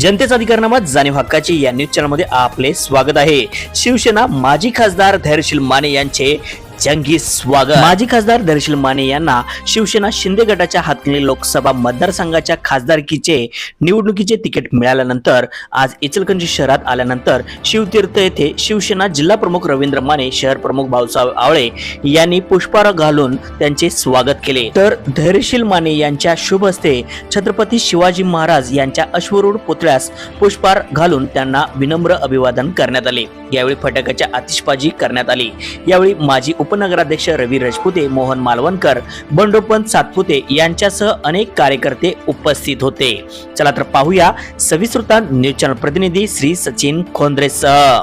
जनतेचा अधिकारनामा जाणीव हक्काची या न्यूज चॅनलमध्ये आपले स्वागत आहे. शिवसेना माजी खासदार धैर्यशील माने यांचे जंगी स्वागत. माजी खासदार दर्शील माने यांना शिवसेना शिंदे गटाच्या हातली लोकसभा मतदारसंघाच्या खासदारकीचे निवडणुकीचे तिकीट मिळाल्यानंतर आज इचलकंजी शहरात आल्यानंतर शिवतीर्थ येथे शिवसेना जिल्हा प्रमुख रवींद्र माने शहर प्रमुख भाऊसाहेब आवळे यांनी पुष्पहार घालून त्यांचे स्वागत केले. तर धैर्यशील माने यांच्या शुभ हस्ते छत्रपती शिवाजी महाराज यांच्या अश्वरूढ पुतळ्यास पुष्पहार घालून त्यांना विनम्र अभिवादन करण्यात आले. यावेळी फटाक्याच्या आतिषबाजी करण्यात आली. यावेळी माजी उपनगराध्यक्ष रवी राजपुते मोहन मालवणकर बंडोपंत सातपुते यांच्यासह अनेक कार्यकर्ते उपस्थित होते. चला तर पाहूया सविस्तृता न्यूज चॅनल प्रतिनिधी श्री सचिन खोंद्रेसह.